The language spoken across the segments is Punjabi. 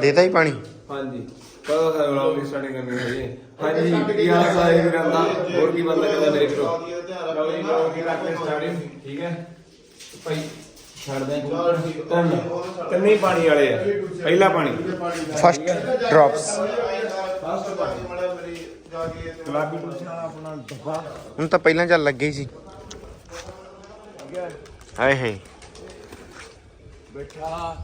ਦੇਤਾ ਹੀ ਪਾਣੀ। ਹਾਂਜੀ। ਕਦੋਂ ਹੈ ਵਲੌਗ ਦੀ ਸਟਾਰਟਿੰਗ ਕਰਨੀ ਹੈ ਹਾਂਜੀ ਕੀ ਹਾਲ ਸਾਰੇ ਵੀਰਾਂ ਦਾ ਹੋਰ ਕੀ ਬੰਦਾ ਕਹਿੰਦਾ ਮੇਰੇ ਵੀਰੋ ਲਓ ਜੀ ਲਓ ਕੀ ਕਰਦੇ ਸਟਾਰਟਿੰਗ ਠੀਕ ਹੈ? ਭਾਈ ਛੱਡਦੇ ਹਾਂ ਤਿੰਨ। ਤਿੰਨੇ ਹੀ ਪਾਣੀ ਵਾਲੇ ਆ। ਪਹਿਲਾ ਪਾਣੀ। ਫਸਟ ਡ੍ਰੌਪਸ ਗੁਲਾਬੀ ਟੂਸ਼ਨ ਵਾਲਾ ਆਪਣਾ ਡੱਬਾ। ਹੁਣ ਤਾਂ ਪਹਿਲਾਂ ਚੱਲ ਲੱਗੇ ਸੀ। ਹਾਏ ਹਾਏ। ਬੈਠਾ।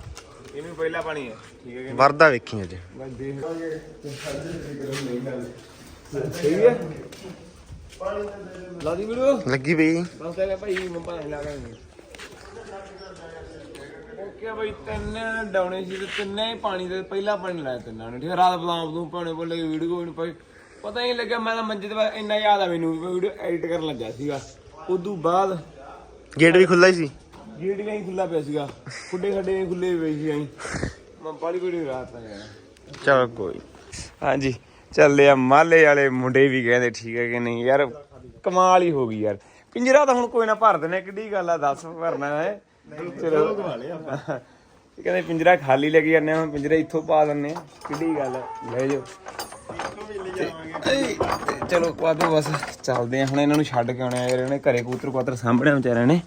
ਇਹਨੂੰ ਪਹਿਲਾ ਪਾਣੀ ਹੈ। ਠੀਕ ਹੈ ਕਿ ਵਰਦਾ ਵੇਖੀ ਅੱਜ ਮੈਂ ਦੇਖ। ਸਹੀ ਹੈ। ਲਾ ਦੀ ਵੀਡੀਓ। ਲੱਗੀ ਪਈ। ਬਸ ਤੇ ਭਾਈ ਪਾਣੀ ਓਕੇ ਭਾਈ ਤਿੰਨ ਡਾਉਣੇ ਸੀ ਤੇ ਤਿੰਨੇ ਪਾਣੀ ਦੇ ਪਹਿਲਾ ਪਾਣੀ ਲਾਇਆ ਤਿੰਨਾਂ ਨੇ। ਠੀਕ ਹੈ ਰਾਤ ਬਦਾਮ ਤੋਂ ਪਾਉਣੇ ਬੋਲੇ ਵੀਡੀਓ ਨਹੀਂ ਪਾਈ। ਪਤਾ ਨਹੀਂ ਲੱਗਿਆ ਮੈਂ ਤਾਂ ਮੰਜੇ ਤੇ ਇੰਨਾ ਯਾਦ ਆ ਮੈਨੂੰ ਵੀਡੀਓ ਐਡਿਟ ਕਰਨ ਲੱਗਾ ਸੀਗਾ। ਉਦੋਂ ਬਾਅਦ ਗੇਟ ਵੀ ਖੁੱਲਾ ਹੀ ਸੀ। ਗੇਟ ਨਹੀਂ ਖੁੱਲਾ ਪਿਆ ਸੀਗਾ। ਖੁੱਡੇ ਖੱਡੇ ਨਹੀਂ ਖੁੱਲੇ ਪਏ ਸੀ ਐਂ ਮੈਂ ਬਾਲੀ ਬੜੀ ਰਾਤ ਆ ਗਿਆ ਚਲ ਕੋਈ ਹਾਂਜੀ ਚੱਲੇ ਆ। ਮਾਲੇ ਵਾਲੇ ਮੁੰਡੇ ਵੀ ਕਹਿੰਦੇ ਠੀਕ ਹੈ ਕਿ ਨਹੀਂ? ਯਾਰ ਕਮਾਲ ਹੀ ਹੋ ਗਈ ਯਾਰ। ਪਿੰਜਰਾ ਤਾਂ ਹੁਣ ਕੋਈ ਨਾ ਭਰ ਦੇਣਾ ਕਿੱਡੀ ਗੱਲ ਆ ਦੱਸ ਭਰਨਾ ਹੈ। ਚਲੋ ਇਹ ਕਹਿੰਦੇ ਪਿੰਜਰਾ ਖਾਲੀ ਲੈ ਕੇ ਜਾਂਦੇ ਆ ਪਿੰਜਰਾ ਇੱਥੋਂ ਪਾ ਦਿੰਨੇ ਆ। ਕਿੱਡੀ ਗੱਲ ਆ, ਲੈ ਜਾਓ। ਚਲੋ ਬਾਬੇ ਬਸ। ਚੱਲਦੇ ਆ। ਹੁਣ ਇਹਨਾਂ ਨੂੰ ਛੱਡ ਕੇ ਆਉਣੇ ਆ। ਯਾਰ ਇਹਨੇ ਘਰੇ ਕੂਤਰ ਕੁਤਰ ਸਾਂਭਣੇ ਵਿਚਾਰਿਆਂ ਨੇ।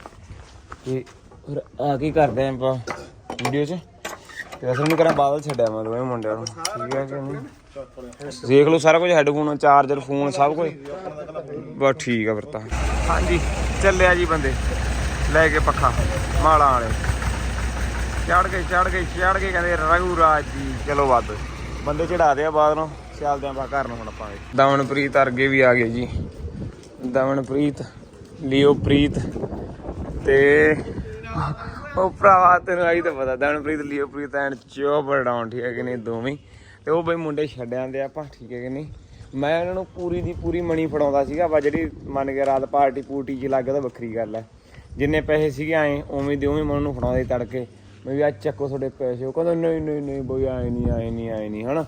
ਤੇ ਫਿਰ ਆ ਕੇ ਕਰਦੇ ਆਂ ਆਪਾਂ? ਵੀਡੀਓ 'ਚ? ਤੇ ਅਸਲ ਨੂੰ ਕਰਾਂ ਬਾਦਲ ਛੱਡਿਆ ਮੈਂ ਦੋਵੇਂ ਮੁੰਡਿਆਂ ਨੂੰ। ਠੀਕ ਹੈ ਕਿ ਨਹੀਂ? ਦੇਖ ਲਓ ਸਾਰਾ ਕੁਝ ਹੈੱਡਫੋਨ, ਚਾਰਜਰ, ਫੋਨ, ਸਭ ਕੁਝ। ਬਸ ਠੀਕ ਆ ਫਿਰ ਤਾਂ। ਹਾਂਜੀ ਚੱਲਿਆ ਜੀ ਬੰਦੇ। ਲੈ ਕੇ ਪੱਖਾ, ਮਾਲਾਂ ਵਾਲੇ। ਚੜ ਗਏ ਚੜ ਗਏ ਚੜ ਗਏ, ਕਹਿੰਦੇ ਰਘੂ ਰਾਜ ਜੀ। ਚਲੋ ਵੱਧ। ਬੰਦੇ ਚੜਾਦੇ ਆ ਬਾਅਦ ਨੂੰ। ਚੱਲਦੇ ਆ ਘਰ ਨੂੰ ਹੁਣ ਆਪਾਂ ਦਮਨਪ੍ਰੀਤ ਅਰਗੇ ਵੀ ਆ ਗਏ ਜੀ। ਦਮਨਪ੍ਰੀਤ, ਲਿਓਪ੍ਰੀਤ ਤੇ ਉਹ ਭਰਾਵਾ, ਤੈਨੂੰ ਆਈ ਤਾਂ ਪਤਾ, ਦਨਪ੍ਰੀਤ ਲਿਓਪ੍ਰੀਤ ਐਂਡ ਚੋਬਰ ਡਾਊਨ ਠੀਕ ਹੈ ਕਿ ਨਹੀਂ ਦੋਵੇਂ। ਤੇ ਉਹ ਬਈ ਮੁੰਡੇ ਛੱਡਿਆਂ ਦੇ ਆਪਾਂ, ਠੀਕ ਹੈ ਕਿ ਨਹੀਂ? ਮੈਂ ਇਹਨਾਂ ਨੂੰ ਪੂਰੀ ਦੀ ਪੂਰੀ ਮਣੀ ਫੜਾਉਂਦਾ ਸੀਗਾ ਵਾ ਜਿਹੜੀ ਮੰਨ ਕੇ ਰਾਤ ਪਾਰਟੀ ਪੂਰਟੀ ਚ ਲੱਗ ਤਾਂ ਵੱਖਰੀ ਗੱਲ ਹੈ। ਜਿੰਨੇ ਪੈਸੇ ਸੀਗੇ ਆਏ, ਉਵੇਂ ਦੇ ਉਵੇਂ ਮਨ ਉਹਨੂੰ ਫੜਾਉਂਦੇ ਤੜਕੇ। ਮੈਂ ਵੀ ਅੱਜ ਚੱਕੋ ਤੁਹਾਡੇ ਪੈਸੇ, ਉਹ ਕਹਿੰਦਾ, ਨਹੀਂ ਨਹੀਂ ਨਹੀਂ ਬਈ, ਆਏ ਨਹੀਂ ਆਏ ਨਹੀਂ ਆਏ ਨਹੀਂ, ਹਨਾ?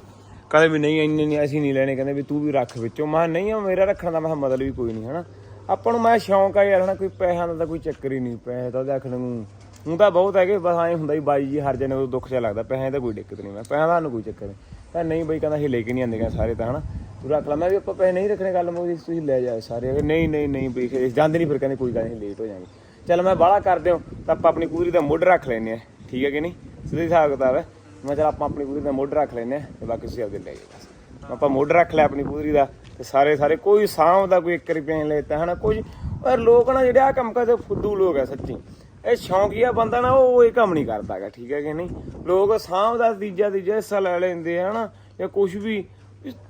ਕਹਿੰਦੇ ਵੀ ਨਹੀਂ, ਇੰਨੇ ਨਹੀਂ, ਅਸੀਂ ਨਹੀਂ ਲੈਣੇ, ਕਹਿੰਦੇ ਵੀ ਤੂੰ ਵੀ ਰੱਖ ਵਿੱਚੋਂ। ਮੈਂ ਕਿਹਾ, ਨਹੀਂ ਆ ਮੇਰਾ ਰੱਖਣ ਦਾ ਮੈਂ ਕਿਹਾ ਮਤਲਬ ਵੀ ਕੋਈ ਨਹੀਂ, ਹਨਾ? ਆਪਾਂ ਨੂੰ ਮੈਂ ਸ਼ੌਂਕ ਆ ਯਾਰ, ਹਨਾ, ਕੋਈ ਪੈਸਿਆਂ ਦਾ ਤਾਂ ਕੋਈ ਚੱਕਰ ਹੀ ਨਹੀਂ, ਪੈਸੇ ਤਾਂ ਦੇਖਣ ਨੂੰ। ਹੁਣ ਤਾਂ ਬਹੁਤ ਹੈਗੇ, ਬਸ ਐਂ ਹੁੰਦਾ ਹੀ ਬਾਈ ਜੀ ਹਰ ਜਣੇ ਨੂੰ ਦੁੱਖ ਜਿਹਾ ਲੱਗਦਾ, ਪੈਸਿਆਂ ਦਾ ਕੋਈ ਦਿੱਕਤ ਨਹੀਂ, ਮੈਂ ਪੈਸਿਆਂ ਦਾ ਸਾਨੂੰ ਕੋਈ ਚੱਕਰ ਨਹੀਂ। ਤਾਂ ਨਹੀਂ ਬਈ, ਕਹਿੰਦਾ ਅਸੀਂ ਲੈ ਕੇ ਨਹੀਂ ਆਂਦੇ ਕਹਿੰਦੇ ਸਾਰੇ ਤਾਂ, ਹਨਾ। ਤੂੰ ਰੱਖ ਲੈ, ਮੈਂ ਵੀ ਆਪਾਂ ਪੈਸੇ ਨਹੀਂ ਰੱਖਣੇ ਗੱਲ ਮੋਦੀ, ਤੁਸੀਂ ਲੈ ਜਾਓ ਸਾਰੇ। ਅਗਰ ਨਹੀਂ ਨਹੀਂ ਨਹੀਂ ਬਈ ਜਾਂਦੇ ਨਹੀਂ, ਫਿਰ ਕਹਿੰਦੇ ਕੋਈ ਗੱਲ ਨਹੀਂ ਲੇਟ ਹੋ ਜਾਵਾਂਗੇ ਚੱਲ ਮੈਂ ਬਾਹਲਾ ਕਰ ਦਿਓ ਤਾਂ ਆਪਾਂ ਆਪਣੀ ਕੂਦਰੀ ਦਾ ਮੁੱਢ ਰੱਖ ਲੈਨੇ ਆ ਠੀਕ ਹੈ ਕਿ ਨਹੀਂ? ਸਿੱਧੀ ਹਿਸਾਬ ਕਿਤਾਬ ਹੈ। ਮੈਂ ਚੱਲ ਆਪਾਂ ਆਪਣੀ ਕੂਦਰੀ ਦਾ ਮੁੱਢ ਰੱਖ ਲੈਨੇ ਆ ਤੇ ਬਾਕੀ ਤੁਸੀਂ ਆਪਦੇ ਲੈ ਜਾਓ। ਆਪਾਂ ਮੁੱਢ ਰੱਖ ਲਿਆ ਆਪਣੀ ਕੁਦਰੀ ਦਾ। ਤੇ ਸਾਰੇ ਸਾਰੇ ਕੋਈ ਸਾਂਭ ਦਾ ਕੋਈ 1 ਰੁਪਏ ਨਹੀਂ ਲੈਤਾ, ਹਨਾ? ਕੁਝ ਪਰ ਲੋਕ ਨਾ ਜਿਹੜੇ ਆ ਕੰਮ ਕਰਦੇ ਫੁੱਦੂ ਲੋਕ ਆ ਸੱਚੀ। ਇਹ ਸ਼ੌਂਕੀਆ ਬੰਦਾ ਨਾ, ਉਹ ਇਹ ਕੰਮ ਨਹੀਂ ਕਰਦਾਗਾ ਠੀਕ ਹੈ ਕਿ ਨਹੀਂ? ਲੋਕ ਸਾਂਭ ਦਾ ਤੀਜਾ ਤੀਜਾ ਹਿੱਸਾ ਲੈ ਲੈਂਦੇ ਆ, ਹਨਾ? ਜਾਂ ਕੁਝ ਵੀ।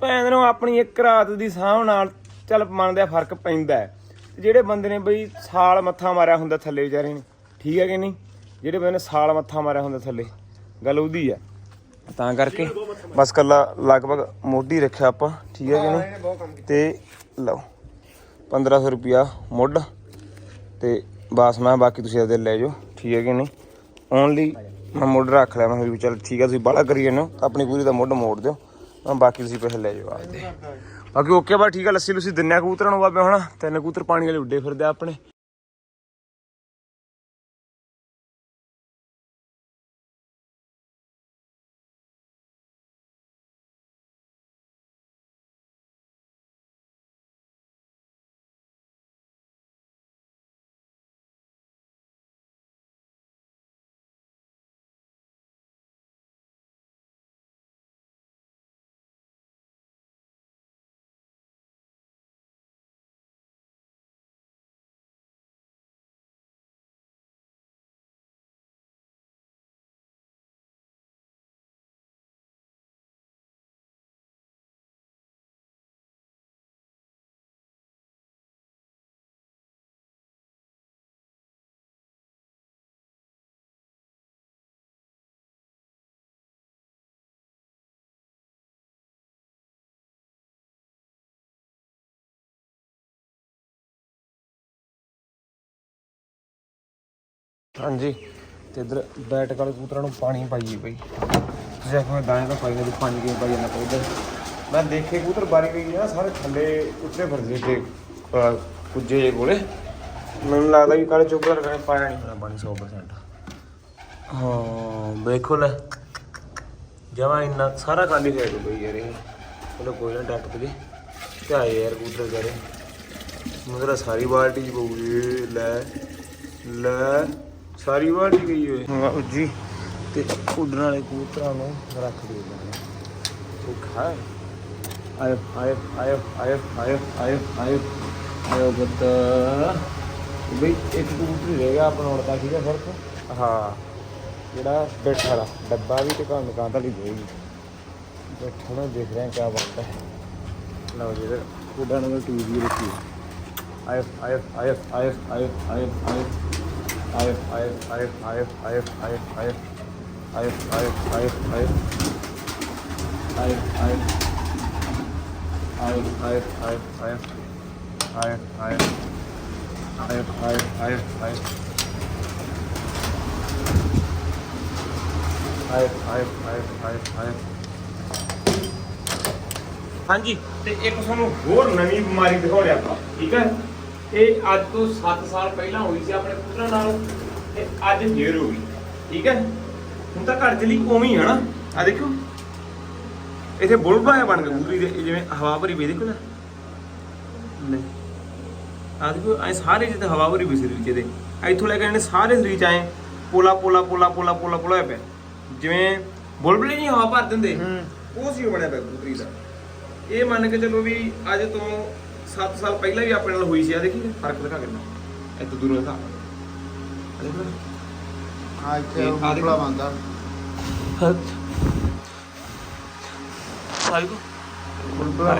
ਭੈਣ ਨੂੰ ਆਪਣੀ ਇੱਕ ਰਾਤ ਦੀ ਸਾਂਭ ਨਾਲ ਚੱਲ ਮੰਨਦੇ ਫ਼ਰਕ ਪੈਂਦਾ ਹੈ। ਜਿਹੜੇ ਬੰਦੇ ਨੇ ਬਈ ਸਾਲ ਮੱਥਾ ਮਾਰਿਆ ਹੁੰਦਾ ਥੱਲੇ ਵਿਚਾਰੇ ਨੇ, ਠੀਕ ਹੈ ਕਿ ਨਹੀਂ? ਜਿਹੜੇ ਬੰਦੇ ਨੇ ਸਾਲ ਮੱਥਾ ਮਾਰਿਆ ਹੁੰਦਾ ਥੱਲੇ, ਗੱਲ ਉਹਦੀ ਆ ਤਾਂ ਕਰਕੇ ਬਸ ਕੱਲਾ ਲਗਭਗ ਮੋਢੀ ਰੱਖਿਆ ਆਪਾਂ ਠੀਕ ਹੈ ਕਿ ਨਹੀਂ? ਤੇ ਲਓ 1500 ਰੁਪਿਆ ਮੁੱਢ ਤੇ ਬਸ ਮੈਂ ਬਾਕੀ ਤੁਸੀਂ ਇਹਦੇ ਲੈ ਜਾਓ ਠੀਕ ਹੈ ਕਿ ਨਹੀਂ? ਓਨਲੀ ਮੈਂ ਮੁੱਢ ਰੱਖ ਲਿਆ ਮੈਂ ਵੀ ਚੱਲ ਠੀਕ ਹੈ ਤੁਸੀਂ ਬਾਹਲਾ ਕਰੀ ਜਾਂਦੇ ਹੋ ਆਪਣੀ ਪੂਰੀ ਦਾ ਮੁੱਢ ਮੋੜ ਦਿਓ ਮੈਂ ਬਾਕੀ ਤੁਸੀਂ ਪੈਸੇ ਲੈ ਜਾਓ ਆਪਦੇ। ਬਾਕੀ ਓਕੇ ਬਾ ਠੀਕ ਹੈ ਲੱਸੀ ਲੁੱਸੀ ਦਿੰਨੇ ਆ ਕਬੂਤਰਾਂ ਨੂੰ ਬਾਬੇ ਹੁਣ ਤਿੰਨ ਕਬੂਤਰ ਪਾਣੀ ਵਾਲੇ ਉੱਡੇ ਫਿਰਦੇ ਆ ਆਪਣੇ। ਹਾਂਜੀ। ਤੇ ਇਧਰ ਬੈਟ ਵਾਲੇ ਕੂਤਰਾਂ ਨੂੰ ਪਾਣੀ ਪਾਈਏ ਬਈ। ਤੁਸੀਂ ਆਖੋ ਦਾਣੇ ਤਾਂ ਪਾਈ ਨੇ ਪਾਣੀ ਕਿਵੇਂ ਪਾਈ ਜਾਂਦਾ ਇਧਰ ਮੈਂ ਦੇਖੇ ਕਬੂਤਰ ਬਾਰੀ ਗਈ ਆ ਸਾਰੇ ਥੱਲੇ ਉੱਤੇ ਫਿਰਦੇ ਤੇ ਅਹ, ਕੁੱਜੇ ਜਿਹੇ ਕੋਲੇ। ਮੈਨੂੰ ਲੱਗਦਾ ਵੀ ਕਾਲੇ ਚੋਕਰ ਕਰੇ ਪਾਇਆ ਨਹੀਂ ਹੋਣਾ ਪਾਣੀ 100% ਹਾਂ ਦੇਖੋ ਲੈ। ਜਮਾ ਇੰਨਾ ਸਾਰਾ ਖਾਲੀ ਹੋਇਆ ਪਿਆ ਬਈ ਯਾਰ ਇਹ। ਚਲੋ ਕੋਈ ਨਾ ਡੱਟ ਪਲੇ ਤੇ ਆਏ ਯਾਰ ਕੂਤਰ ਕਰੇ ਮਗਰ ਸਾਰੀ ਬਾਲਟੀ ਚ ਪਊਗੀ ਲੈ ਲੈ। ਸਾਰੀ ਬਾਲਟੀ ਗਈ ਓਏ ਵਾਹ ਜੀ ਤੇ ਉੱਡਣ ਵਾਲੇ ਕਬੂਤਰਾਂ ਨੂੰ ਰੱਖ ਦੇ ਦਿੰਦੇ ਉਹ ਖਾ ਆਇਓ ਆਇਓ ਆਇਓ ਆਇਓ ਆਇਓ ਆਇਓ ਆਇਓ ਆਇਓ ਬੱਤ ਬਈ ਇੱਕ ਕਬੂਤਰ ਰਹਿ ਗਿਆ ਬਣਾਉਣ ਦਾ ਠੀਕ ਹੈ ਫ਼ਰਕ ਹਾਂ ਜਿਹੜਾ ਬੈਠਾ ਦਾ ਡੱਬਾ ਵੀ ਤੇ ਕੰਮ ਕਾਂ ਤਾਂ ਲਈ ਦੇਗੀ ਬੈਠਾ ਨਾ ਦੇਖ ਰਹੇ ਕਿਆ ਬਾਤ ਹੈ ਲਓ ਜੀ ਇਧਰ ਕੁੜਾ ਨੰਬਰ 2 ਵੀ ਰੱਖੀ ਆਇਓ ਆਇਓ ਆਇਓ ਆਇਓ ਆਇਓ ਆਇਓ ਆਇਓ ਹਾਂਜੀ ਤੇ ਇੱਕ ਤੁਹਾਨੂੰ ਹੋਰ ਨਵੀਂ ਬਿਮਾਰੀ ਦਿਖਾਉਣੇ ਆਪਾਂ ਠੀਕ ਹੈ ਇਹ ਅੱਜ ਤੋਂ 7 ਸਾਲ ਪਹਿਲਾਂ ਹੋਈ ਸੀ ਆਪਣੇ ਪੁੱਤਰਾਂ ਨਾਲ ਤੇ ਅੱਜ ਫੇਰ ਹੋ ਗਈ ਠੀਕ ਹੈ? ਹੁਣ ਤਾਂ ਘਰ ਚ ਲਈ ਉਵੇਂ ਹੀ ਹੈ ਨਾ। ਆ ਦੇਖੋ ਇੱਥੇ ਬੁਲਬਾ ਬਣ ਗਿਆ ਪੂਰੀ ਦੇ ਜਿਵੇਂ ਹਵਾ ਭਰੀ ਵੇ ਦੇਖੋ ਨਾ। ਲੈ ਆ ਦੇਖੋ ਐ ਸਾਰੇ ਜਿੱਤੇ ਹਵਾ ਭਰੀ ਵੀ ਸਰੀਰ ਚ ਇਹਦੇ। ਇੱਥੋਂ ਲੈ ਕੇ ਇਹਨੇ ਸਾਰੇ ਸਰੀਰ ਚ ਐ ਪੋਲਾ ਪੋਲਾ ਪੋਲਾ ਪੋਲਾ ਪੋਲਾ ਪੋਲਾ ਹੋਇਆ ਪਿਆ। ਜਿਵੇਂ ਬੁਲਬੁਲੇ ਨਹੀਂ ਹਵਾ ਭਰ ਦਿੰਦੇ ਉਹ ਸੀ ਬਣਿਆ ਪਿਆ ਕਬੂਤਰੀ ਦਾ। ਇਹ ਮੰਨ ਕੇ ਚੱਲੋ ਵੀ ਅੱਜ ਤੋਂ 7 ਸਾਲ ਪਹਿਲਾਂ ਵੀ ਆਪਣੇ ਨਾਲ ਹੋਈ ਸੀ ਆ ਦੇਖੀ ਫ਼ਰਕ ਦਿਖਾ ਕਿੰਨਾ। ਇੱਥੇ ਦੂਰੋਂ ਦਿਖਾ। ਆ ਦੇਖੋ ਨਾ। ਆ ਇੱਥੇ ਇਹ ਆ ਦੇਖੋ। ਬੁਲਬੁਲਾ ਬੰਦਾ ਸਾਈਕੋ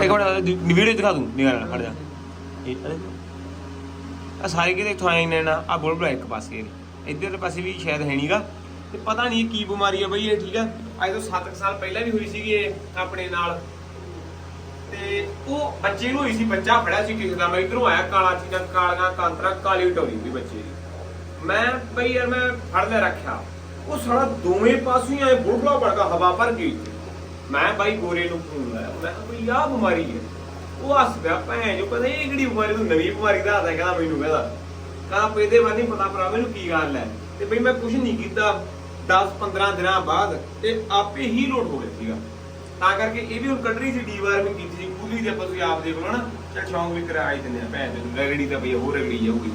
ਇੱਕ ਮਿੰਟ ਵੀਡੀਓ ਦਿਖਾ ਦੂੰ। ਨਿਗਾਹ ਖੜ ਜਾ। ਇਹ ਅਰੇ ਆ ਸਾਰੇ ਕਿਤੇ ਇੱਥੋਂ ਆਏ ਨੇ ਨਾ ਆ ਬੁਲਬੁਲਾ ਇੱਕ ਪਾਸੇ ਇੱਧਰਲੇ ਪਾਸੇ ਵੀ ਸ਼ਾਇਦ ਹੈ ਨਹੀਂਗਾ ਤੇ ਪਤਾ ਨਹੀਂ ਇਹ ਕੀ ਬਿਮਾਰੀ ਆ ਬਈ ਇਹ ਠੀਕ ਆ? ਅੱਜ ਤੋਂ 7 ਸਾਲ ਪਹਿਲਾਂ ਵੀ ਹੋਈ ਸੀਗੀ ਇਹ ਆਪਣੇ ਨਾਲ। ਤੇ ਉਹ ਬੱਚੇ ਨੂੰ ਹੋਈ ਸੀ ਬੱਚਾ ਫੜਿਆ ਸੀ ਕਿਸੇ ਦਾ, ਮੈਂ ਇਧਰੋਂ ਆਇਆ, ਕਾਲਾ ਚੀਜ਼ਾਂ, ਕਾਲੀਆਂ ਕਾਂਤਰਾ, ਕਾਲੀ ਟੋਰੀ ਸੀ ਬੱਚੇ ਦੀ। ਮੈਂ ਬਈ ਯਾਰ ਮੈਂ ਫੜ ਲੈ ਰੱਖਿਆ। ਉਹ ਸਾਲਾ ਦੋਵੇਂ ਪਾਸੋਂ ਐ ਬੁਲਬੁਲਾ ਬਣ ਹਵਾ ਭਰ ਗਈ। ਮੈਂ ਬਾਈ ਗੋਰੇ ਨੂੰ ਫੋਨ ਲਾਇਆ, ਮੈਂ ਕਿਹਾ, ਬਈ, ਆਹ ਬਿਮਾਰੀ ਹੈ। ਉਹ ਹੱਸ ਭੈਣ ਜੋ ਪਤਾ ਇਹ ਕਿਹੜੀ ਬਿਮਾਰੀ, ਤੂੰ ਨਵੀਂ ਬਿਮਾਰੀ ਦਾ ਆਦਾ ਕਹਿੰਦਾ, ਮੈਨੂੰ ਕਹਿੰਦਾ। ਕਹਿੰਦਾ ਪੇ ਇਹਦੇ ਬਾਰੇ ਨਹੀਂ ਪਤਾ ਭਰਾ, ਮੈਨੂੰ ਕੀ ਗੱਲ ਹੈ? ਤੇ ਬਈ ਮੈਂ ਕੁਝ ਨਹੀਂ ਕੀਤਾ 10 15 ਦਿਨਾਂ ਬਾਅਦ ਤੇ ਆਪੇ ਹੀ ਲੋਡ ਹੋ ਗਿਆ ਸੀਗਾ। ਤਾਂ ਕਰਕੇ ਇਹ ਵੀ ਹੁਣ ਕੱਢ ਰਹੀ ਸੀ ਡੀਵਾਰਮਿੰਗ ਕੀਤੀ ਸੀ ਦੇ ਆਪਾਂ ਤੁਸੀਂ ਆਪ ਦੇਖ ਲਓ ਨਾ ਚੱਲ ਸ਼ੌਂਕ ਵੀ ਕਰਾ ਹੀ ਦਿੰਦੇ ਆ ਭੈਣ ਦੇ ਰਗੜੀ ਤਾਂ ਬਈ ਹੋਰ ਰਗੜੀ ਜਾਊਗੀ।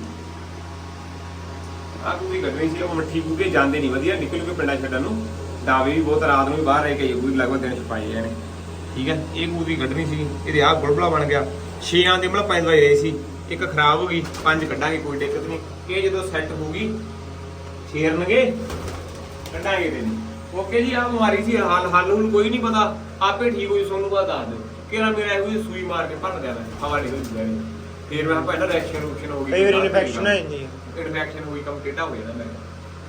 ਆ ਕੂਲੀ ਕੱਢ ਸੀ, ਉਹ ਮੱਠੀ ਕੂਕੇ ਜਾਂਦੇ ਨਹੀਂ, ਵਧੀਆ ਨਿਕਲ ਕੇ ਪਿੰਡਾਂ ਛੱਡਣ ਨੂੰ। ਡਾਵੇ ਵੀ ਬਹੁਤ, ਰਾਤ ਨੂੰ ਵੀ ਬਾਹਰ ਰਹਿ ਕੇ ਕੋਈ ਲਗਭਗ ਦਿਨ ਛਪਾਏ ਜਾਣੇ ਠੀਕ ਹੈ ਇਹ ਕੂਦੀ ਕੱਢਣੀ ਸੀ, ਇਹਦੇ ਆਹ ਗੁਲਬਲਾ ਬਣ ਗਿਆ। ਛੇਆਂ ਦੇ ਮਤਲਬ ਪੰਜ ਵਜੇ ਰਹੀ ਸੀ, ਇੱਕ ਖਰਾਬ ਹੋ ਗਈ, ਪੰਜ ਕੱਢਾਂਗੇ, ਕੋਈ ਦਿੱਕਤ ਨਹੀਂ। ਇਹ ਜਦੋਂ ਸੈੱਟ ਹੋ ਗਈ, ਛੇਰਨਗੇ, ਕੱਢਾਂਗੇ ਤੇ ਓਕੇ ਜੀ ਆ ਬਿਮਾਰੀ ਸੀ, ਹਾਲ ਹੱਲ ਹੁਣ ਕੋਈ ਨਹੀਂ ਪਤਾ, ਆਪੇ ਠੀਕ ਹੋਈ, ਤੁਹਾਨੂੰ ਬਾਅਦ ਦੱਸ ਦਿਓ। ਕਿਹੜਾ ਮੇਰਾ ਇਹੋ ਜਿਹੀ ਸੂਈ ਮਾਰ ਕੇ ਭੰਨ ਗਿਆ ਮੈਂ ਹਵਾ ਨਿਕਲ ਜੂਗੀ ਫਿਰ ਮੈਂ ਪਹਿਲਾਂ ਰਿਐਕਸ਼ਨ ਰੂਕਸ਼ਨ ਹੋ ਗਈ ਕਈ ਵਾਰੀ ਇਨਫੈਕਸ਼ਨ ਹੋ ਜਾਂਦੀ ਹੈ। ਇਨਫੈਕਸ਼ਨ ਹੋਈ ਕੰਮ ਟੇਢਾ ਹੋ ਜਾਂਦਾ ਮੇਰਾ।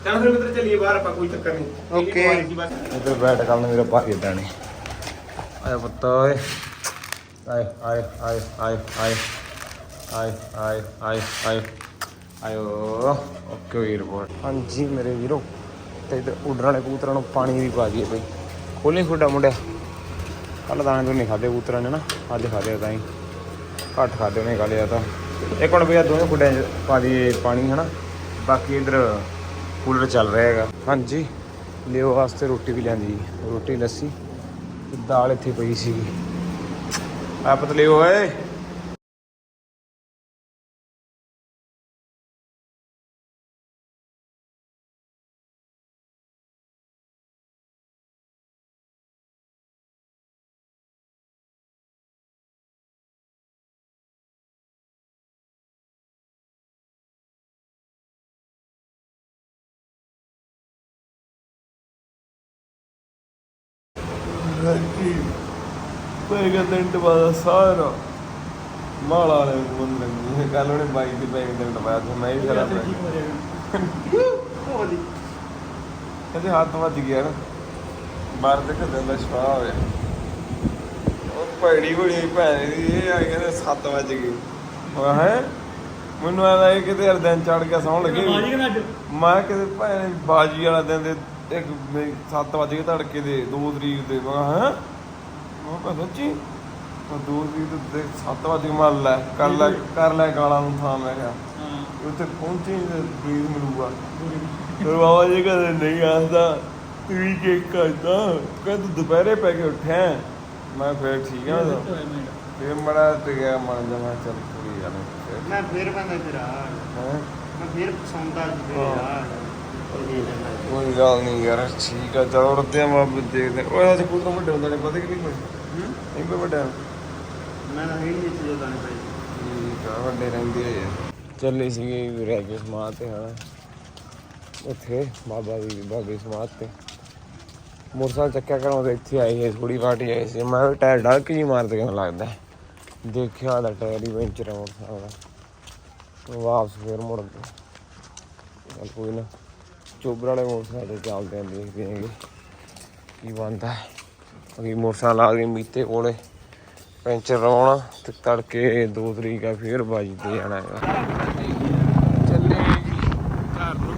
ਚੱਲ ਫਿਰ ਮਿੱਤਰ ਚੱਲੀਏ ਬਾਹਰ ਆਪਾਂ ਕੋਈ ਚੱਕਰ ਨਹੀਂ। Okay. ਇਧਰ ਬੈਠ ਕਰਨ ਮੇਰਾ ਭਾਈ ਇਦਾਂ ਨੇ ਆਏ ਪੁੱਤ ਓਏ। ਆਏ ਆਏ ਆਏ ਆਏ ਆਏ। ਆਏ ਆਏ ਆਏ ਆਏ। ਆਇਓ ਓਕੇ ਵੀ ਰਿਪੋਰਟ ਹਾਂਜੀ ਮੇਰੇ ਵੀਰੋ ਤੇ ਇਧਰ ਉੱਡਣ ਵਾਲੇ ਕਬੂਤਰਾਂ ਨੂੰ ਪਾਣੀ ਵੀ ਪਾ ਦਈਏ ਬਈ। ਖੋਲੇ ਖੁੱਡਾ ਮੁੰਡਿਆ। ਕੱਲ ਦਾਣੇ ਤੋਂ ਨਹੀਂ ਖਾਦੇ ਕਬੂਤਰਾਂ ਨੇ ਨਾ, ਅੱਜ ਖਾਦੇ ਤਾਂ ਹੀ। ਘੱਟ ਖਾਦੇ ਉਹਨੇ ਖਾ ਲਿਆ ਤਾਂ। ਇੱਕ ਹੁਣ ਭਈਆ ਦੋਵੇਂ ਖੁੱਡਿਆਂ 'ਚ ਪਾ ਦਈਏ ਪਾਣੀ, ਹਨਾ। ਬਾਕੀ ਇਧਰ ਕੂਲਰ ਚੱਲ ਰਿਹਾ ਹੈਗਾ। ਹਾਂਜੀ, ਲਿਓ ਵਾਸਤੇ ਰੋਟੀ ਵੀ ਲਿਆਂਦੀ। ਰੋਟੀ ਲੱਸੀ ਦਾਲ ਇੱਥੇ ਪਈ ਸੀਗੀ। ਆ ਪਤਲੇ ਓਏ। పైగా తింటే బాధ సారా మాడాలి ముందు కలవని బైక్ పైకి తింటే బాధ నైట్ खराब अरे हाथ मत गया ना बाहर तक दंदा छुपा हो गया ਭੈੜੀ ਹੋਈ ਭੈਣ ਦੀ ਇਹ ਆ ਗਿਆ 7 ਵਜੇ ਗਈ ਉਹ ਹੈ ਮੈਨੂੰ ਆਦਾ ਇਹ ਕਿਤੇ ਯਾਰ ਦਿਨ ਚੜ ਕੇ ਸੌਣ ਲੱਗੇ। ਮੈਂ ਕਿਤੇ ਭੈਣ ਬਾਜੀ ਵਾਲਾ ਦਿਨ ਦੇ ਇੱਕ 7 ਵਜੇ ਤੜਕੇ ਦੇ 2 ਤਰੀਕ ਦੇ। ਮੈਂ ਹਾਂ? ਮੈਂ ਕਿਹਾ ਸੱਚੀ ਉਹ 2 ਤਰੀਕ ਦੇ 7 ਵਜੇ ਮੱਲ ਲੈ ਕਰ ਲੈ ਕਰ ਲੈ ਗਾਲਾਂ ਨੂੰ ਥਾਂ ਮੈਂ ਕਿਹਾ। ਉੱਥੇ ਪਹੁੰਚੇ ਤੇ ਫੀਸ ਮਿਲੂਗਾ। ਫਿਰ ਬਾਬਾ ਜੀ ਕਹਿੰਦੇ ਨਹੀਂ ਆਸਦਾ ਤੂੰ ਕੀ ਕਰਦਾ ਕਦ ਦੁਪਹਿਰੇ ਪੈ ਕੇ ਉੱਠਿਆ ਮੈਂ ਫਿਰ ਠੀਕ ਆ ਫਿਰ ਮੜਾ ਤੇ ਗਿਆ ਮਨ ਜਮਾ ਚੱਲ ਪੂਰੀ ਜਾਣਾ ਮੈਂ ਫਿਰ ਬੰਦਾ ਫਿਰ ਆ ਮੈਂ ਫਿਰ ਪਸੰਦ ਆ ਜੀ ਫਿਰ ਆ ਕੋਈ ਗੱਲ ਨਹੀਂ ਯਾਰ ਠੀਕ ਆ ਚਲੋ ਉੱਠਦੇ ਆ ਬਾਬੇ ਦੇਖਦੇ ਓਏ ਅੱਜ ਕੂਤਰ ਵੱਡੇ ਹੁੰਦੇ ਨੇ ਪਤਾ ਕਿ ਨਹੀਂ ਕੋਈ? ਨਹੀਂ ਕੋਈ ਵੱਡਾ। ਮੈਂ ਹੀ ਨਹੀਂ ਚੀਜ਼ ਦਾਣੇ ਭਾਈ। ਠੀਕ ਆ ਵੱਡੇ ਰਹਿੰਦੇ ਆ। ਚੱਲੇ ਸੀਗੇ ਰਹਿ ਗਏ ਸਮਾਧ ਤੇ ਹਾਂ ਉੱਥੇ ਬਾਬਾ ਜੀ ਬਾਬੇ ਸਮਾਧ ਤੇ। ਮੋਟਰਸਾਈਕਲ ਚੱਕਿਆ ਕਰਾਂ ਤੇ ਇੱਥੇ ਆਏ ਸੀ ਥੋੜੀ ਵਾਟੀ ਆਏ ਸੀ। ਮੈਂ ਵੀ ਟਾਇਰ ਡਾਲ ਕੇ ਜੀ ਮਾਰਦੇ ਕਿਉਂ ਲੱਗਦਾ। ਦੇਖਿਆ ਦਾ ਟਾਇਰ ਹੀ ਪੈਂਚਰ ਆ ਮੋਟਰਸਾਈਕਲ ਦਾ। ਵਾਪਸ ਫੇਰ ਮੁੜ ਗਏ ਚੱਲ ਕੋਈ ਨਾ ਚੋਬਰ ਵਾਲੇ ਮੋਟਰਸਾਈਕਲ ਚੱਲਦੇ ਆਂ ਦੇਖਦੇ ਆਂਗੇ ਕੀ ਬਣਦਾ। ਹੈ ਅਗੀ ਮੋਟਰਸਾਈਕਲ ਆ ਗਏ ਮੀਤੇ ਕੋਲੇ ਪੈਂਚਰ ਲਾਉਣਾ ਤੇ ਤੜਕੇ 2 ਤਰੀਕ ਆ, ਫੇਰ ਬਾਜੀ ਤੇ ਜਾਣਾ ਹੈਗਾ ਚੱਲੇ ਘਰ ਨੂੰ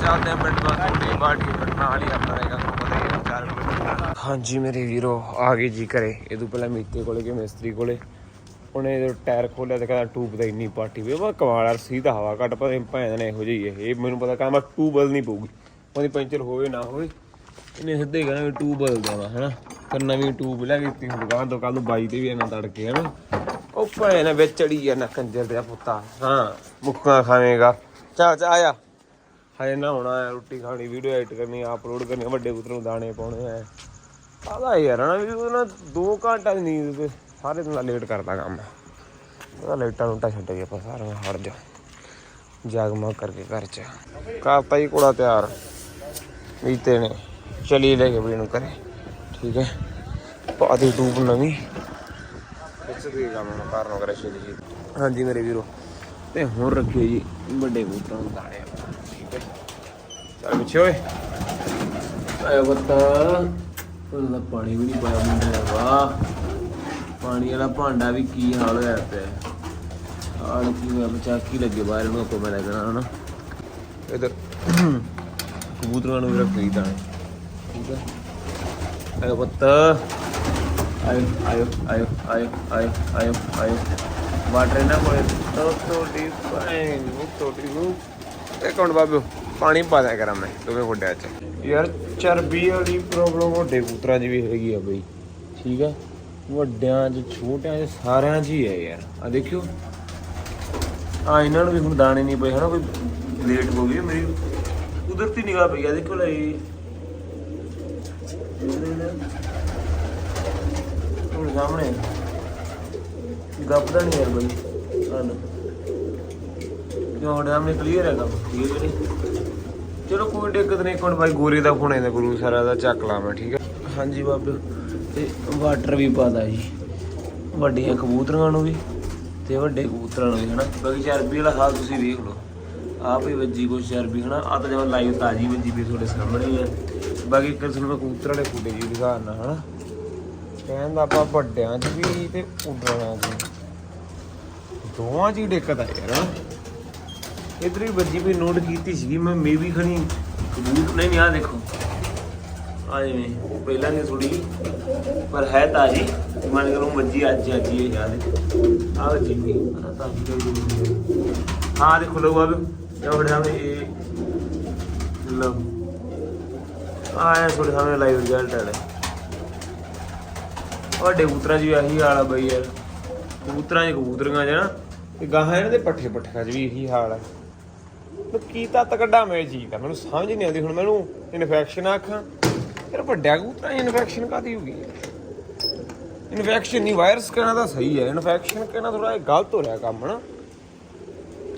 ਚੱਲਦੇ ਮਿੰਟ ਬਾਅਦ ਥੋੜੀ ਬਾਟੀ ਪਟਨਾ ਵਾਲੀ ਆਪਣਾ ਹੈਗਾ ਪਤਾ ਹੀ ਹੈ ਚਾਰ ਮਿੰਟ ਹਾਂਜੀ, ਮੇਰੇ ਵੀਰੋ, ਆ ਗਏ ਜੀ ਘਰੇ। ਇਹ ਤੋਂ ਪਹਿਲਾਂ ਮੀਤੇ ਕੋਲੇ ਕਿ ਮਿਸਤਰੀ ਕੋਲੇ। ਉਹਨੇ ਜਦੋਂ ਟਾਇਰ ਖੋਲਿਆ ਤੇ ਕਹਿੰਦਾ ਟੂਬ ਦਾ ਇੰਨੀ ਪਾਟੀ ਵੇ ਮੈਂ ਕਮਾਲ ਸੀ ਤਾਂ ਹਵਾ ਘੱਟ ਪਰ ਭੈਣ ਨੇ ਇਹੋ ਜਿਹੀ ਹੈ ਇਹ ਮੈਨੂੰ ਪਤਾ ਕਹਿੰਦਾ ਟੂਬ ਬਦਲ ਨਹੀਂ ਪਊਗੀ। ਉਹਦੀ ਪੈਂਚਰ ਹੋਵੇ ਨਾ ਹੋਵੇ, ਇਹਨੇ ਸਿੱਧੇ ਕਹਿਣਾ ਵੀ ਟੂਬ ਬਦਲ ਦੇਣਾ ਹਨਾ। ਫਿਰ ਨਵੀਂ ਟੂਬ ਲੈ ਕੇ ਦਿੱਤੀ ਹੁਣ ਦੁਕਾਨ ਤੋਂ ਕੱਲ ਨੂੰ ਬਾਈ ਤੇ ਵੀ ਇਹਨਾਂ ਤੜਕੇ, ਹਨਾ। ਉਹ ਭੈਣ ਨੇ ਵਿੱਚ ਚੜੀ ਜਾਂਦਾ ਕੰਜਰ ਦੇ ਪੁੱਤਾ। ਹਾਂ ਮੁੱਕਾ ਖਾਵੇਂਗਾ। ਚਾ ਚਾ ਆਇਆ ਹਜੇ ਨਹਾਉਣਾ ਹੈ ਰੋਟੀ ਖਾਣੀ, ਵੀਡੀਓ ਐਡਿਟ ਕਰਨੀ ਅਪਲੋਡ ਕਰਨੀ, ਵੱਡੇ ਪੁੱਤਰ ਨੂੰ ਦਾਣੇ ਪਾਉਣੇ ਹੈ ਆਦਾ ਯਾਰ ਨਾ ਵੀ ਉਹ ਨਾ 2 ਘੰਟਾ ਦੀ ਨੀਂਦ ਤੇ ਸਾਰੇ ਦਿਨ ਦਾ ਲੇਟ ਕਰਦਾ ਕੰਮ। ਉਹਦਾ ਲੇਟਾਂ ਲੂਟਾਂ ਛੱਡ ਗਿਆ ਆਪਾਂ ਸਾਰਾ ਹਟ ਜਾ। ਜਾਗਮਾ ਕਰਕੇ ਘਰ ਚ। ਕਰਤਾ ਹੀ ਕੋੜਾ ਤਿਆਰ। ਮੀਤੇ ਨੇ। ਚਲੀ ਲੈ ਕੇ ਵੀ ਨੂੰ ਕਰੇ ਠੀਕ ਹੈ। ਪਾ ਦੇ ਟੂਬ ਨਵੀਂ ਦੇ ਕੰਮ ਨੂੰ ਕਰਨਾ ਕਰੇ ਛੇਤੀ ਛੇਤੀ। ਹਾਂਜੀ ਮੇਰੇ ਵੀਰੋ। ਤੇ ਹੁਣ ਰੱਖਿਓ ਜੀ ਵੱਡੇ ਪੁੱਤਰਾਂ ਨੂੰ ਦਾਣੇ ਠੀਕ ਹੈ। ਚੱਲ ਪਿੱਛੇ ਓਏ। ਆਇਆ ਬੱਤਾ ਉਹਦਾ ਪਾਣੀ ਵੀ ਨਹੀਂ ਪਾਇਆ ਮੁੰਡੇ ਨੇ ਵਾਹ, ਪਾਣੀ ਵਾਲਾ ਭਾਂਡਾ ਵੀ ਕੀ ਹਾਲ ਹੋਇਆ ਪਿਆ। ਆਲ ਕੀ ਹੋਇਆ ਬਚਾਕੀ ਲੱਗੇ ਬਾਹਰ ਨੂੰ ਆਪਾਂ ਮੈਂ ਲੱਗਣਾ ਹਨਾ? ਇਧਰ। ਕਬੂਤਰਾਂ ਨੂੰ ਵੀ ਰੱਖ ਲਈ ਤਾਂ। ਠੀਕ ਹੈ ਆਇਆ ਬੱਤਾ ਆਇਓ ਆਇਓ ਆਇਓ ਆਇਓ ਆਇਓ ਆਇਓ ਆਇਓ। ਵਾਟਰ ਨਾ ਕੋਲੇ। ਤੋ ਤੋੜੀ ਪਾਣੀ ਨੂੰ ਤੋੜੀ ਨੂੰ ਇੱਕ ਮਿੰਟ ਬਾਬੂ ਪਾਣੀ ਪਾ ਦਿਆ ਕਰਾਂ ਮੈਂ ਦੋਵੇਂ ਵੱਡਿਆਂ ਚ। ਯਾਰ ਚਰਬੀ ਵਾਲੀ ਪ੍ਰੋਬਲਮ ਵੱਡੇ ਕੂਤਰਾਂ 'ਚ ਵੀ ਹੈਗੀ ਆ ਬਈ। ਠੀਕ ਆ? ਵੱਡਿਆਂ 'ਚ, ਛੋਟਿਆਂ 'ਚ, ਸਾਰਿਆਂ 'ਚ ਹੀ ਹੈ ਯਾਰ। ਆ ਦੇਖਿਓ। ਆ ਇਹਨਾਂ ਨੂੰ ਵੀ ਹੁਣ ਦਾਣੇ ਨਹੀਂ ਪਏ, ਹਨਾ? ਕੋਈ ਲੇਟ ਹੋ ਗਈ ਮੇਰੀ। ਕੁਦਰਤੀ ਨਿਗਾਹ ਪਈ ਆ, ਦੇਖੋ ਲੈ। ਹੁਣ ਸਾਹਮਣੇ। ਗੱਪਦਾ ਨਹੀਂ ਯਾਰ ਬਈ। ਸਾਨੂੰ ਕਿਉਂ ਡੈਮ ਨੇ ਕਲੀਅਰ ਹੈਗਾ ਠੀਕ ਹੈ ਨਹੀਂ ਚਲੋ ਕੋਈ ਦਿੱਕਤ ਨਹੀਂ ਕੋਣ ਬਾਈ, ਗੋਰੇ ਦਾ ਫੋਨ ਇਹਦਾ ਗੁਰੂ ਸਾਰਾ ਦਾ ਚੱਕ ਲਾ ਮੈਂ, ਠੀਕ ਹੈ ਹਾਂਜੀ ਬਾਬੇ, ਤੇ ਵਾਟਰ ਵੀ ਪਾਦਾ ਜੀ। ਵੱਡੀਆਂ ਕਬੂਤਰਾਂ ਨੂੰ ਵੀ ਤੇ ਵੱਡੇ ਕਬੂਤਰਾਂ ਨੂੰ ਵੀ, ਹਨਾ? ਬਾਕੀ ਚਰਬੀ ਵਾਲਾ ਹਾਲ ਤੁਸੀਂ ਵੇਖ ਲਓ। ਆਪ ਹੀ ਵੱਜੀ ਕੋਈ ਚਰਬੀ, ਹਨਾ? ਆ ਤਾਂ ਜਮਾ ਲਾਈਵ ਤਾਜੀ ਵੱਜੀ ਵੀ ਤੁਹਾਡੇ ਸਾਹਮਣੇ ਹੀ ਹੈ ਬਾਕੀ ਇੱਕ ਤੁਹਾਨੂੰ ਮੈਂ ਕਬੂਤਰ ਵਾਲੇ ਫੁੱਟੇ ਜੀ ਦਿਖਾਣਾ ਹਨਾ? ਕਹਿੰਦਾ ਆਪਾਂ ਵੱਡਿਆਂ 'ਚ ਵੀ ਤੇ ਉੱਡਰਾਂ 'ਚ ਵੀ। ਦੋਵਾਂ 'ਚ ਹੀ ਦਿੱਕਤ ਆ ਯਾਰ, ਹਨਾ? ਇਧਰ ਵੀ ਵੱਜੀ ਵੀ ਨੋਟ ਕੀਤੀ ਸੀਗੀ, ਮੈਂ ਮੇਬੀ ਖਣੀ। ਕਬੂਤ ਨਹੀਂ ਆ ਦੇਖੋ। ਆ ਜਿਵੇਂ, ਪਹਿਲਾਂ ਦੀ ਥੋੜੀ ਪਰ ਹੈ ਤਾਜੀ। ਮਨ ਕਰੂੰ ਵੱਜੀ ਅੱਜ ਅੱਜ ਹੀ ਯਾਦ ਆ ਵੱਜੀ ਵੀ ਆ ਤਾਜੀ ਹਾਂ, ਦੇਖੋ ਲੋ ਬਾਬੂ ਇਹ ਬੜੇ ਇਹ ਲੋ ਆਇਆ ਤੁਹਾਡੇ ਸਾਹਮਣੇ ਲਾਈਵ ਰਿਜ਼ਲਟ ਹੈ ਵੱਡੇ ਕਬੂਤਰਾਂ 'ਚ ਆਹੀ ਹਾਲ ਆ ਬਈ ਯਾਰ। ਕਬੂਤਰਾਂ 'ਚ ਕਬੂਤਰੀਆਂ 'ਚ ਨਾ ਤੇ ਗਾਹਾਂ ਇਹਨਾਂ ਦੇ ਪੱਠੇ ਪੱਠਿਆਂ 'ਚ ਵੀ ਇਹੀ ਹਾਲ ਆ। ਮੈਂ ਕੀਤਾ ਤੱਤ ਕੱਢਾਂ ਮੈਂ ਇਹ ਚੀਜ਼ ਦਾ ਮੈਨੂੰ ਸਮਝ ਨਹੀਂ ਆਉਂਦੀ ਹੁਣ ਮੈਨੂੰ ਇਨਫੈਕਸ਼ਨ ਆਖਾਂ। ਯਾਰ ਵੱਡਿਆਂ ਕਬੂਤਰਾਂ 'ਚ ਇਨਫੈਕਸ਼ਨ ਕਾਦੀ ਹੋ ਗਈ ਇਨਫੈਕਸ਼ਨ ਨਹੀਂ ਵਾਇਰਸ ਕਹਿਣਾ ਤਾਂ ਸਹੀ ਹੈ। ਇਨਫੈਕਸ਼ਨ ਕਹਿਣਾ ਥੋੜਾ ਜਿਹਾ ਗਲਤ ਹੋ ਰਿਹਾ ਕੰਮ ਨਾ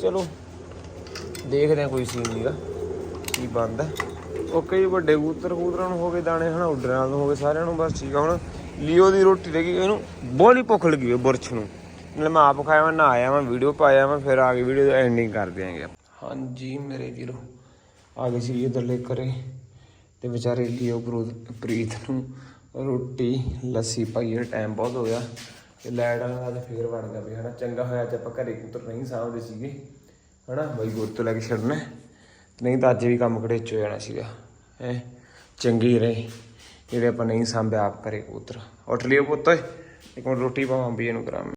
ਚਲੋ, ਦੇਖਦੇ ਆ ਕੋਈ ਸੀਨ ਨਹੀਂਗਾ ਕੀ ਬਣਦਾ। ਓਕੇ ਜੀ ਵੱਡੇ ਕਬੂਤਰ ਕਬੂਤਰਾਂ ਨੂੰ ਹੋ ਗਏ ਦਾਣੇ, ਹਨਾ? ਉੱਡਰਾਂ ਨੂੰ ਹੋ ਗਏ ਸਾਰਿਆਂ ਨੂੰ, ਬਸ ਠੀਕ ਆ। ਹੁਣ ਲੀਓ ਦੀ ਰੋਟੀ ਰਹਿ ਗਈ, ਇਹਨੂੰ ਬੋਲੀ ਭੁੱਖ ਲੱਗੀ ਹੋਈ ਬੁਰਛ ਨੂੰ। ਮੈਂ ਆਪ ਖਾਇਆ ਮੈਂ ਨਹਾਇਆ ਮੈਂ ਵੀਡੀਓ ਪਾਇਆ ਮੈਂ ਫਿਰ ਆ ਕੇ ਵੀਡੀਓ ਦੀ ਐਂਡਿੰਗ ਕਰ ਦਿਆਂਗੇ ਹਾਂਜੀ ਮੇਰੇ ਵੀਰੋ, ਆ ਗਏ ਸੀ ਇਧਰਲੇ ਕਰੇ ਤੇ ਵਿਚਾਰੇ ਲੀਓ ਬਰੋ ਪ੍ਰੀਤ ਨੂੰ ਰੋਟੀ, ਲੱਸੀ ਪਾਈਏ ਟਾਈਮ ਬਹੁਤ ਹੋ ਗਿਆ ਤੇ ਲਾਈਟ ਵਾਲਾ ਦਾ ਅੱਜ ਫੇਰ ਬਣ ਗਿਆ ਵੀ ਹਨਾ। ਚੰਗਾ ਹੋਇਆ ਅੱਜ ਆਪਾਂ ਘਰੇ ਕਬੂਤਰ ਨਹੀਂ ਸਾਂਭਦੇ ਸੀਗੇ, ਹਨਾ? ਬਾਈ ਗੁਰ ਤੋਂ ਲੈ ਕੇ ਛੱਡਣਾ ਨਹੀਂ ਤਾਂ ਅੱਜ ਵੀ ਕੰਮ ਘੜੇਚ ਹੋ ਜਾਣਾ ਸੀਗਾ, ਹੈ? ਚੰਗੀ ਰਹੇ, ਜਿਹੜੇ ਆਪਾਂ ਨਹੀਂ ਸਾਂਭਿਆ ਆਪ ਘਰੇ ਕਬੂਤਰ। ਉੱਠ ਲਿਓ ਪੁੱਤ, ਇੱਕ ਮਿੰਟ ਰੋਟੀ ਪਾਵਾਂ ਵੀ ਇਹਨੂੰ ਕਰਾਂ